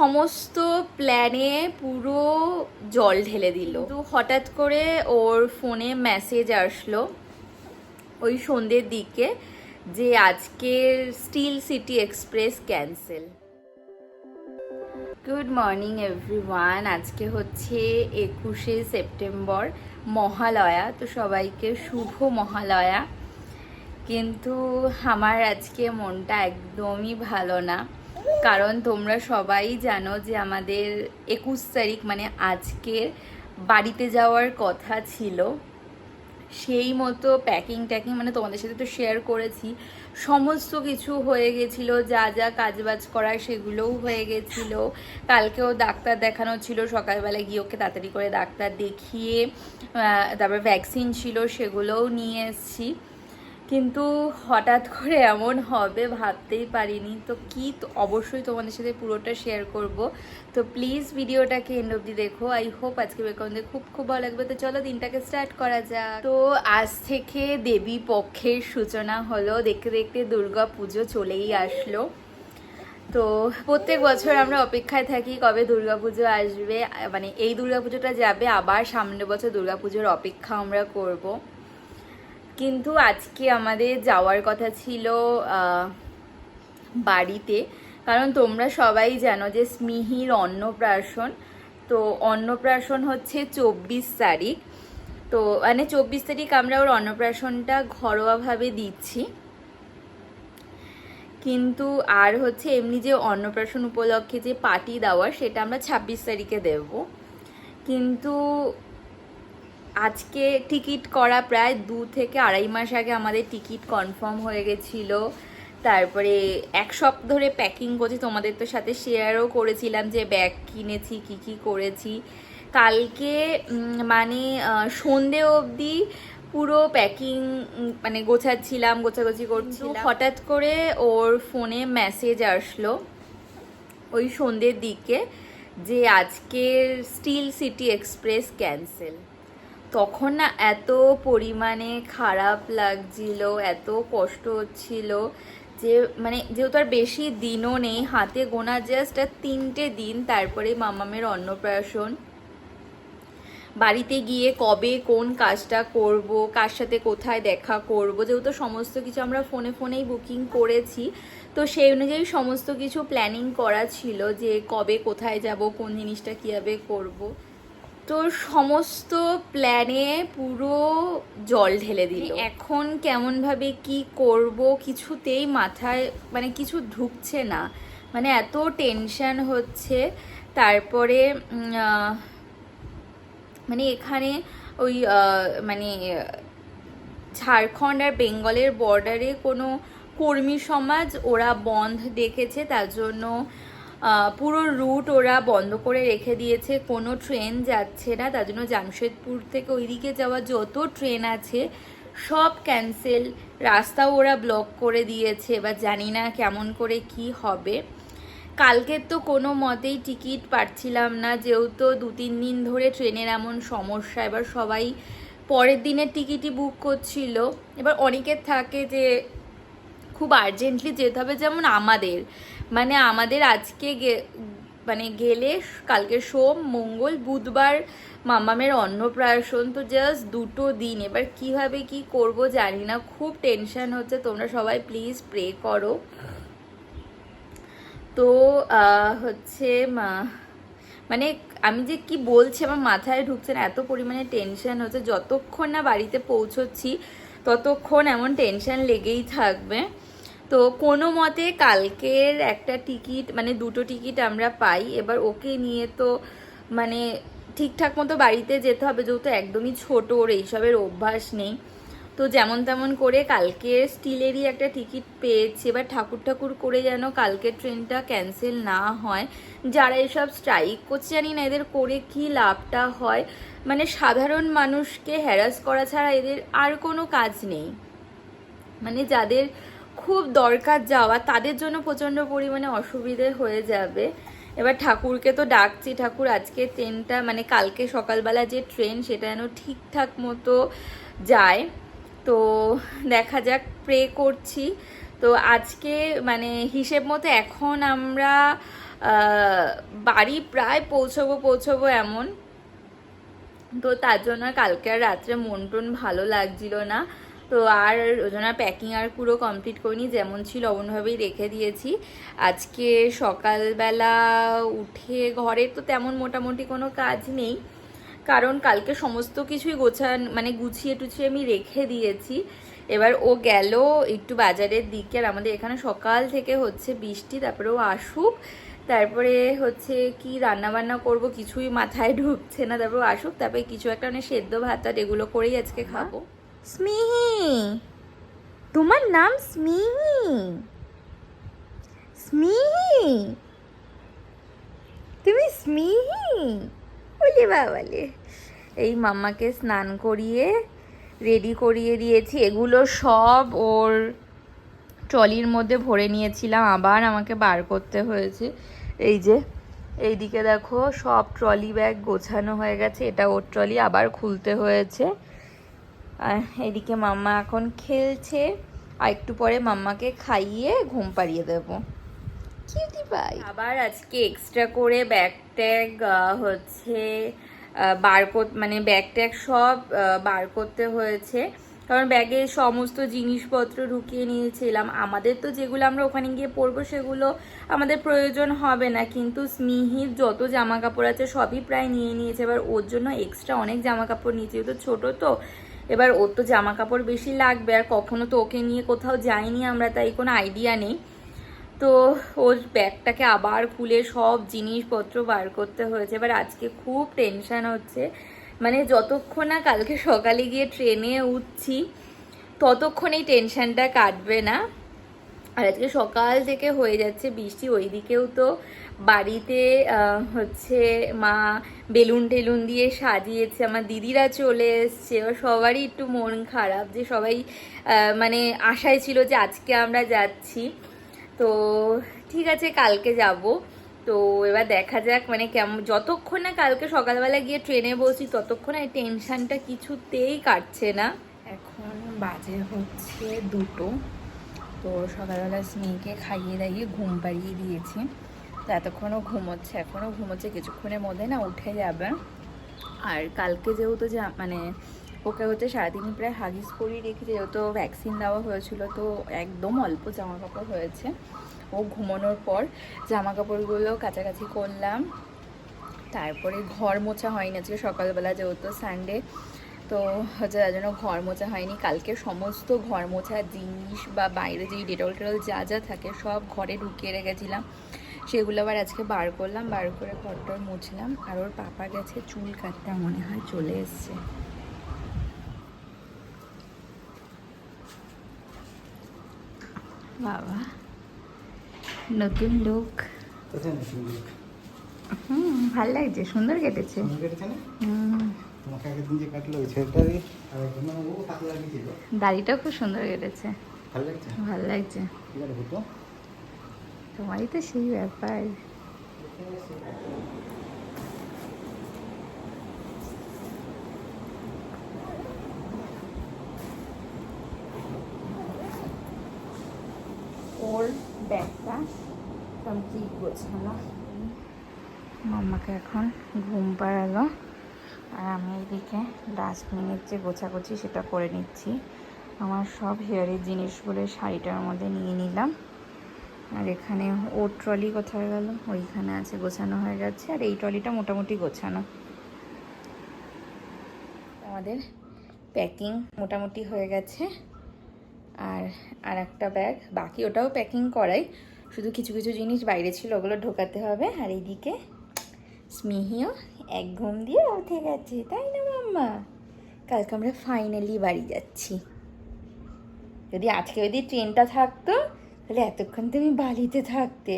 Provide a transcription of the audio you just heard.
সমস্ত প্ল্যানে পুরো জল ঢেলে দিল। তো হঠাৎ করে ওর ফোনে মেসেজ আসলো ওই সন্ধ্যের দিকে যে আজকের steel city express cancel good morning everyone আজকে হচ্ছে একুশে সেপ্টেম্বর, মহালয়া। তো সবাইকে শুভ মহালয়া। কিন্তু আমার আজকে মনটা একদমই ভালো না। কারণ তোমরা সবাই জানো যে আমাদের একুশ তারিখ মানে আজকের বাড়িতে যাওয়ার কথা ছিল। সেই মতো প্যাকিং ট্যাকিং মানে তোমাদের সাথে তো শেয়ার করেছি। সমস্ত কিছু হয়ে গেছিল, যা যা কাজবাজ করার সেগুলোও হয়ে গেছিল। কালকেও ডাক্তার দেখানো ছিল সকালবেলা গিয়ে ওকে তাড়াতাড়ি করে ডাক্তার দেখিয়ে তারপর ভ্যাকসিন ছিল, সেগুলোও নিয়ে এসেছি। কিন্তু হঠাৎ করে এমন হবে, ভাবতেই পারিনি। তো কি অবশ্যই তোমাদের সাথে পুরোটা শেয়ার করব। তো প্লিজ ভিডিওটাকে এন্ড অবধি দেখো। আই হোপ আজকে বেকারদের খুব খুব ভালো লাগবে। তো চলো দিনটাকে স্টার্ট করা যাক। তো আজ থেকে দেবী পক্ষের সূচনা হলো। দেখতে দেখতে দুর্গা পুজো চলেই আসলো। তো প্রত্যেক বছর আমরা অপেক্ষায় থাকি কবে দুর্গাপুজো আসবে। মানে এই দুর্গাপুজোটা যাবে, আবার সামনের বছর দুর্গাপুজোর অপেক্ষা আমরা করব। কিন্তু আজকে আমাদের যাওয়ার কথা ছিল বাড়িতে। কারণ তোমরা সবাই জানো যে স্মিহির অন্নপ্রাশন, তো অন্নপ্রাশন হচ্ছে চব্বিশ তারিখ। তো মানে চব্বিশ তারিখ আমরা ওর অন্নপ্রাশনটা ঘরোয়াভাবে দিচ্ছি। কিন্তু আর হচ্ছে এমনি যে অন্নপ্রাশন উপলক্ষে যে পার্টি দেওয়া সেটা আমরা ছাব্বিশ তারিখে দেব। কিন্তু আজকে টিকিট করা প্রায় দু থেকে আড়াই মাস আগে আমাদের টিকিট কনফার্ম হয়ে গেছিল। তারপরে এক সপ্তাহ ধরে প্যাকিং করছি, তোমাদের তো সাথে শেয়ারও করেছিলাম যে ব্যাগ কিনেছি, কি কি করেছি। কালকে মানে সন্ধে অবধি পুরো প্যাকিং মানে গোছাচ্ছিলাম, গোছাগুছি করছি হঠাৎ করে ওর ফোনে মেসেজ আসলো ওই সন্ধ্যের দিকে যে আজকের স্টিল সিটি এক্সপ্রেস ক্যান্সেল। তখন না এত পরিমাণে খারাপ লাগছিল, এত কষ্ট হচ্ছিল যে মানে যেহেতু আর বেশি দিনও নেই, হাতে গোনা জাস্ট আর তিনটে দিন, তারপরে মামামের অন্নপ্রাশন। বাড়িতে গিয়ে কবে কোন কাজটা করব, কার সাথে কোথায় দেখা করব, যেহেতু সমস্ত কিছু আমরা ফোনে ফোনেই বুকিং করেছি, তো সেই অনুযায়ী সমস্ত কিছু প্ল্যানিং করা ছিল যে কবে কোথায় যাব, কোন জিনিসটা কীভাবে করব। তো সমস্ত প্ল্যানে পুরো জল ঢেলে দিল। এখন কেমনভাবে কি করব কিছুতেই মাথায় মানে কিছু ঢুকছে না। মানে এত টেনশন হচ্ছে। তারপরে মানে এখানে ওই মানে ঝাড়খণ্ড আর বেঙ্গলের বর্ডারে কোনো কর্মী সমাজ ওরা বন্ধ দেখেছে তার জন্য পুরো রুট ওরা বন্ধ করে রেখে দিয়েছে, কোনো ট্রেন যাচ্ছে না, তার জন্য জামশেদপুর থেকে ওইদিকে যাওয়া যত ট্রেন আছে, সব ক্যান্সেল রাস্তাও ওরা ব্লক করে দিয়েছে, এবার জানি না কেমন করে কি হবে। কালকের তো কোনো মতেই টিকিট পাচ্ছিলাম না, যেহেতু দু, তিন দিন ধরে ট্রেনের এমন সমস্যা, এবার সবাই পরের দিনের টিকিটই বুক করছিল। এবার অনেকের থাকে যে, খুব আর্জেন্টলি যেতে হবে যেমন আমাদের। মানে আমাদের আজকে মানে গেলে কালকে সোম, মঙ্গল, বুধবার মামামের অন্নপ্রাশন, তো জাস্ট দুটো দিন। এবার কীভাবে কি করব জানি না, খুব টেনশন হচ্ছে। তোমরা সবাই প্লিজ প্রে করো। তো হচ্ছে মানে আমি যে কি বলছি আমার মাথায় ঢুকছে না, এত পরিমাণে টেনশন হচ্ছে। যতক্ষণ না বাড়িতে পৌঁছচ্ছি, ততক্ষণ এমন টেনশন লেগেই থাকবে। তো কোনো মতে কালকের একটা টিকিট মানে দুটো টিকিট আমরা পাই। এবার ওকে নিয়ে তো মানে ঠিকঠাক মতো বাড়িতে যেতে হবে, যেহেতু একদমই ছোট, ওর এইসবের অভ্যাস নেই। তো যেমন তেমন করে কালকে স্টিলেরই একটা টিকিট পেয়েছি। এবার ঠাকুর ঠাকুর করে যেন কালকের ট্রেনটা ক্যান্সেল না হয়। যারা এসব স্ট্রাইক করছে, জানি না এদের করে কি লাভটা হয়। মানে সাধারণ মানুষকে হ্যারাস করা ছাড়া এদের আর কোনো কাজ নেই। মানে যাদের খুব দরকার যাওয়া, তাদের জন্য প্রচণ্ড পরিমাণে অসুবিধে হয়ে যাবে। এবার ঠাকুরকে তো ডাকছি, ঠাকুর আজকে ট্রেনটা মানে কালকে সকালবেলা যে ট্রেন সেটা যেন ঠিকঠাক মতো যায়। তো দেখা যাক প্রে করছি। তো আজকে মানে হিসেব মতো এখন আমরা বাড়ি প্রায় পৌঁছবো পৌঁছবো এমন। তো তার জন্য কালকে আর রাত্রে মন টন ভালো লাগছিল না। তো আর ওই জন্য প্যাকিং আর পুরো কমপ্লিট করিনি যেমন ছিল অমনভাবেই রেখে দিয়েছি। আজকে সকালবেলা উঠে ঘরে তো তেমন মোটামুটি কোনো কাজ নেই কারণ কালকে সমস্ত কিছুই গোছান মানে গুছিয়ে টুছিয়ে আমি রেখে দিয়েছি। এবার ও গেল একটু বাজারের দিকে আর আমাদের এখানে সকাল থেকে হচ্ছে বৃষ্টি তারপরে ও আসুক তারপরে হচ্ছে কি রান্না বান্না করব কিছুই মাথায় ঢুকছে না তারপর আসুক তারপরে কিছু একটা মানে সেদ্ধ ভাত এগুলো করেই আজকে খাব। স্মিহি তোমার নাম স্মিহি স্মিহি তুমি স্মিহি বলে বাবালে। এই মাম্মাকে স্নান করিয়ে রেডি করিয়ে দিয়েছি। এগুলো সব ওর ট্রলির মধ্যে ভরে নিয়েছিলাম। আবার আমাকে বার করতে হয়েছে। এই যে, এইদিকে দেখো, সব ট্রলি ব্যাগ গোছানো হয়ে গেছে। এটা ওর ট্রলি, আবার খুলতে হয়েছে। এদিকে মাম্মা এখন খেলছে, আর একটু পরে মাম্মাকে খাইয়ে ঘুম পাড়িয়ে দেবো। আবার আজকে এক্সট্রা করে ব্যাগ ট্যাগ হচ্ছে বার কর মানে ব্যাগ ট্যাগ সব বার করতে হয়েছে। কারণ ব্যাগে সমস্ত জিনিসপত্র ঢুকিয়ে নিয়েছিলাম। আমাদের তো যেগুলো আমরা ওখানে গিয়ে পরবো সেগুলো আমাদের প্রয়োজন হবে না। কিন্তু স্মিহির যত জামা কাপড় আছে সবই প্রায় নিয়ে নিয়েছে। এবার ওর জন্য এক্সট্রা অনেক জামা কাপড় নিয়েছে তো ছোটো তো এবার ওর তো জামা কাপড় বেশি লাগবে, আর কখনো তো ওকে নিয়ে কোথাও যাইনি আমরা, তাই কোনো আইডিয়া নেই। তো ওর ব্যাগটাকে আবার খুলে সব জিনিসপত্র বার করতে হয়েছে। এবার আজকে খুব টেনশান হচ্ছে। মানে যতক্ষণ না কালকে সকালে গিয়ে ট্রেনে উঠছি, ততক্ষণ এই টেনশনটা কাটবে না। আর আজকে সকাল থেকে হয়ে যাচ্ছে বৃষ্টি, ওইদিকেও তো বাড়িতে হচ্ছে মা বেলুন টেলুন দিয়ে সাজিয়েছে, আমার দিদিরা চলে এসছে। এবার সবারই একটু মন খারাপ যে সবাই মানে আশায় ছিল যে আজকে আমরা যাচ্ছি। তো ঠিক আছে, কালকে যাব। তো এবার দেখা যাক মানে কেমন, যতক্ষণ না কালকে সকালবেলা গিয়ে ট্রেনে বসি, ততক্ষণ এই টেনশানটা কিছুতেই কাটছে না। এখন বাজে হচ্ছে দুটো। তো সকালবেলা স্নেহকে খাইয়ে দাইয়ে ঘুম পাড়িয়ে দিয়েছি। তো এতক্ষণও ঘুমোচ্ছে, এখনও ঘুমোচ্ছে, কিছুক্ষণের মধ্যে না উঠে যাবে। আর কালকে যেহেতু যা মানে ওকে হচ্ছে সারাদিন প্রায় হাগিস করিয়ে রেখেছে যেহেতু ভ্যাকসিন দেওয়া হয়েছিল, তো একদম অল্প জামা কাপড় হয়েছে। ও ঘুমানোর পর জামা কাপড়গুলো কাছাকাছি করলাম। তারপরে ঘর মোছা হয়নি, আজকে সকালবেলা যেহেতু সানডে তো হচ্ছে তার জন্য ঘর মোছা হয়নি। কালকে সমস্ত ঘর মোছার জিনিস বা বাইরে যেই ডেটল টেটল যা যা থাকে সব ঘরে ঢুকিয়ে রেখেছিলাম। সেগুলো আবার আজকে বার করলাম বার করে ঘরটর মুছলাম। আর ওর পাপা গেছে চুল কাটতে মনে হয় চলে এসছে। বাবা নতুন লুক? হুম ভালো লাগছে সুন্দর কেটেছে। তোমাকে আগের দিন যে কাটলো ওই ছেলেটারই আর একজন ও হাতে লাগিয়েছিল দাড়িটাও খুব সুন্দর কেটেছে। ভালো লাগছে? ভালো লাগছে। তোমারই তো সেই ব্যাপার। ওর ব্যাগটা কমপ্লিট গোছানো মাম্মাকে এখন ঘুম পাড়ালো আর আমি এদিকে ডাস্টবিনের যে গোছাগুছি সেটা করে নিচ্ছি। আমার সব হেয়ারের জিনিসগুলো শাড়িটার মধ্যে নিয়ে নিলাম। আর এখানে ওর ট্রলি কোথায় গেল? ওইখানে আছে, গোছানো হয়ে গেছে। আর এই ট্রলিটা মোটামুটি গোছানো। আমাদের প্যাকিং মোটামুটি হয়ে গেছে। আর আর একটা ব্যাগ বাকি ওটাও প্যাকিং করাই। শুধু কিছু কিছু জিনিস বাইরে ছিল, ওগুলো ঢোকাতে হবে। আর এইদিকে স্মিহিও এক ঘুম দিয়ে উঠে গেছে। তাই না, মাম্মা? কালকে আমরা ফাইনালি বাড়ি যাচ্ছি। যদি আজকে যদি ট্রেনটা থাকতো তাহলে এতক্ষণ তুমি বালিতে থাকতে।